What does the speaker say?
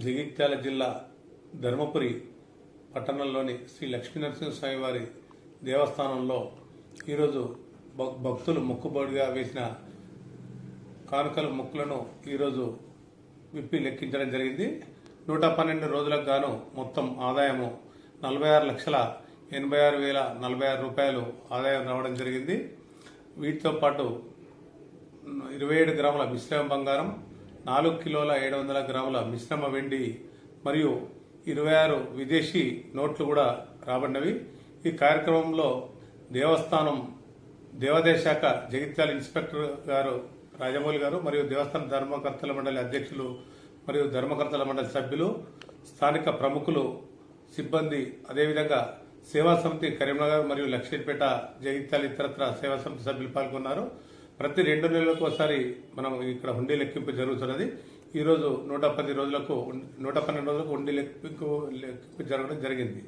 జగిత్యాల జిల్లా ధర్మపురి పట్టణంలోని శ్రీ లక్ష్మీనరసింహస్వామి వారి దేవస్థానంలో ఈరోజు భక్- భక్తులు మొక్కుబడిగా వేసిన కానుకల మొక్కులను ఈరోజు విప్పి లెక్కించడం జరిగింది. నూట పన్నెండు రోజులకు గాను మొత్తం ఆదాయము నలభై ఆరు లక్షల ఎనభై ఆరు వేల నలభై ఆరు రూపాయలు ఆదాయం రావడం జరిగింది. వీటితో పాటు ఇరవై ఏడు గ్రాముల మిశ్రమ బంగారం నాలుగు కిలోల ఏడు వందల గ్రాముల మిశ్రమ వెండి మరియు ఇరవై ఆరు విదేశీ నోట్లు కూడా రాబడినవి. ఈ కార్యక్రమంలో దేవస్థానం దేవాదాయ శాఖ జగిత్యాల ఇన్స్పెక్టర్ గారు రాజమౌళి గారు మరియు దేవస్థాన ధర్మకర్తల మండలి అధ్యక్షులు మరియు ధర్మకర్తల మండలి సభ్యులు స్థానిక ప్రముఖులు సిబ్బంది అదేవిధంగా సేవా సమితి కరీంనగర్ మరియు లక్ష్మీపేట జగిత్యాల ఇతరత్ర సేవా సమితి సభ్యులు పాల్గొన్నారు. ప్రతి రెండు నెలలకు ఒకసారి మనం ఇక్కడ హుండీ లెక్కింపు జరుగుతున్నది ఈరోజు నూట పది రోజులకు నూట పన్నెండు రోజులకు హుండీ లెక్కింపు లెక్కింపు జరగడం జరిగింది